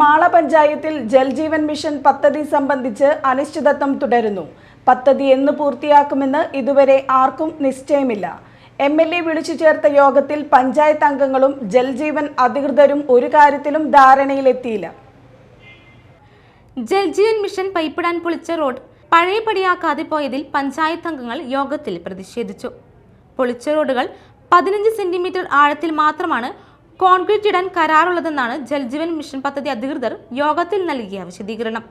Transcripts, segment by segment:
മാള പഞ്ചായത്തിൽ ജൽജീവൻ മിഷൻ പദ്ധതി സംബന്ധിച്ച് അനിശ്ചിതത്വം തുടരുന്നു. പദ്ധതി എന്ന് പൂർത്തിയാക്കുമെന്ന് ഇതുവരെ ആർക്കും നിശ്ചയമില്ല. എം എൽ എ വിളിച്ചു ചേർത്ത യോഗത്തിൽ പഞ്ചായത്ത് അംഗങ്ങളും ജൽജീവൻ അധികൃതരും ഒരു കാര്യത്തിലും ധാരണയിലെത്തിയില്ല. ജൽജീവൻ മിഷൻ പൈപ്പിടാൻ പൊളിച്ച റോഡ് പഴയപടിയാക്കാതെ പോയതിൽ പഞ്ചായത്ത് അംഗങ്ങൾ യോഗത്തിൽ പ്രതിഷേധിച്ചു. പൊളിച്ച റോഡുകൾ പതിനഞ്ച് സെന്റിമീറ്റർ ആഴത്തിൽ മാത്രമാണ് കോൺക്രീറ്റ് ഇടാൻ കരാറുള്ളതെന്നാണ് ജൽജീവൻ മിഷൻ പദ്ധതി അധികൃതർ യോഗത്തിൽ നൽകിയ വിശദീകരണം.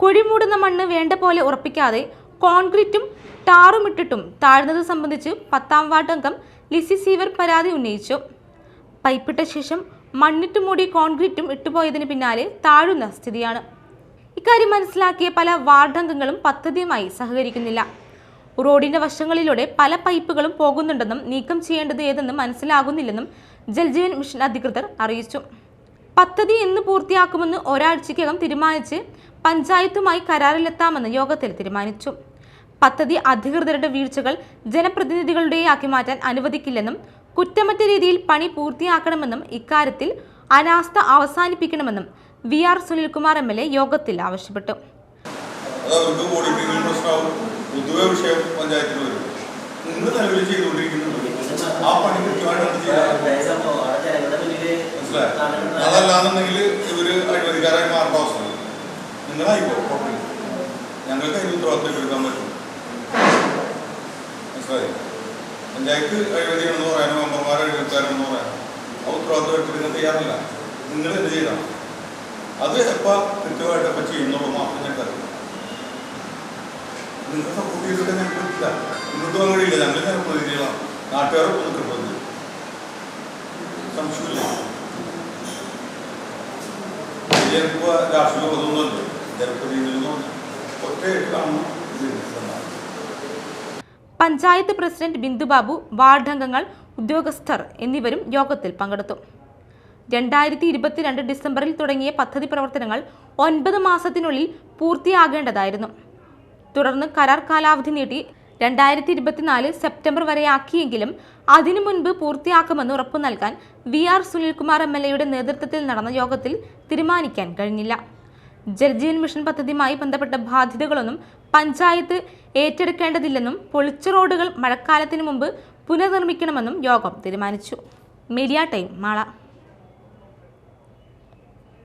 കുഴിമൂടുന്ന മണ്ണ് വേണ്ട പോലെ ഉറപ്പിക്കാതെ കോൺക്രീറ്റും ടാറും ഇട്ടിട്ടും താഴ്ന്നത് സംബന്ധിച്ച് പത്താം വാർഡ് അംഗം ലിസി സീവർ പരാതി ഉന്നയിച്ചു. പൈപ്പിട്ട ശേഷം മണ്ണിട്ട് മൂടി കോൺക്രീറ്റും ഇട്ടുപോയതിന് പിന്നാലെ താഴുന്ന സ്ഥിതിയാണ്. ഇക്കാര്യം മനസ്സിലാക്കിയ പല വാർഡ് അംഗങ്ങളും പദ്ധതിയുമായി സഹകരിക്കുന്നില്ല. റോഡിന്റെ വശങ്ങളിലൂടെ പല പൈപ്പുകളും പോകുന്നുണ്ടെന്നും നീക്കം ചെയ്യേണ്ടത് ഏതെന്നും മനസ്സിലാകുന്നില്ലെന്നും ജൽജീവൻ മിഷൻ അധികൃതർ അറിയിച്ചു. പദ്ധതി എന്ന് പൂർത്തിയാക്കുമെന്ന് ഒരാഴ്ചയ്ക്കകം തീരുമാനിച്ച് പഞ്ചായത്തുമായി കരാറിലെത്താമെന്ന് യോഗത്തിൽ തീരുമാനിച്ചു. പദ്ധതി അധികൃതരുടെ വീഴ്ചകൾ ജനപ്രതിനിധികളുടെ ആക്കി മാറ്റാൻ അനുവദിക്കില്ലെന്നും കുറ്റമറ്റ രീതിയിൽ പണി പൂർത്തിയാക്കണമെന്നും ഇക്കാര്യത്തിൽ അനാസ്ഥ അവസാനിപ്പിക്കണമെന്നും V R Sunilkumar M L A യോഗത്തിൽ ആവശ്യപ്പെട്ടു. പൊതുവെ വിഷയം പഞ്ചായത്തിൽ വരും. ഇന്ന് നിലവിൽ ചെയ്തുകൊണ്ടിരിക്കുന്നുണ്ട് ആ പണി കൃത്യമായിട്ട് മനസ്സിലായി? അതല്ലാന്നുണ്ടെങ്കിൽ ഇവർ അഴിമതിക്കാരായി മാറേണ്ട അവസ്ഥ നിങ്ങളായിക്കോ ഞങ്ങൾക്ക് അതിന് ഉത്തരവാദിത്തം എടുക്കാൻ പറ്റും. മനസ്സിലായി? പഞ്ചായത്ത് അഴിമതിയാണെന്ന് പറയാനോ മെമ്പർമാരെ അഴിമതിക്കാരാണെന്ന് പറയാനോ ആ ഉത്തരവാദിത്തം എടുത്തിരുന്ന തയ്യാറല്ല. നിങ്ങൾ എന്ത് ചെയ്യണം? അത് എപ്പോൾ കൃത്യമായിട്ട് എപ്പോൾ ചെയ്യുന്നുള്ളൂ മാത്രം ഞങ്ങൾക്ക് അറിയാം ചെയ്തിട്ട് ഞങ്ങൾക്ക് പറ്റില്ല മുന്നോട്ട് പോകാൻ കഴിയില്ല ഞങ്ങൾ ജനപ്രതിനിധികളാണ് നാട്ടുകാരൊക്കെ ഒന്ന് കിട്ടുന്നത് സംശയമില്ല. രാഷ്ട്രീയ പഞ്ചായത്ത് പ്രസിഡന്റ് ബിന്ദുബാബു വാർഡംഗങ്ങൾ ഉദ്യോഗസ്ഥർ എന്നിവരും യോഗത്തിൽ പങ്കെടുത്തു. രണ്ടായിരത്തി ഇരുപത്തിരണ്ട് ഡിസംബറിൽ തുടങ്ങിയ പദ്ധതി പ്രവർത്തനങ്ങൾ ഒൻപത് മാസത്തിനുള്ളിൽ പൂർത്തിയാകേണ്ടതായിരുന്നു. തുടർന്ന് കരാർ കാലാവധി നീട്ടി രണ്ടായിരത്തി ഇരുപത്തിനാല് സെപ്റ്റംബർ വരെയാക്കിയെങ്കിലും അതിനു മുൻപ് പൂർത്തിയാക്കുമെന്ന് ഉറപ്പു നൽകാൻ V R Sunilkumar M L എയുടെ നേതൃത്വത്തിൽ നടന്ന യോഗത്തിൽ തീരുമാനിക്കാൻ കഴിഞ്ഞില്ല. ജർജീൻ മിഷൻ പദ്ധതിയുമായി ബന്ധപ്പെട്ട ബാധ്യതകളൊന്നും പഞ്ചായത്ത് ഏറ്റെടുക്കേണ്ടതില്ലെന്നും പൊളിച്ച റോഡുകൾ മഴക്കാലത്തിനു മുമ്പ് പുനർനിർമ്മിക്കണമെന്നും യോഗം തീരുമാനിച്ചു. Media time Mala.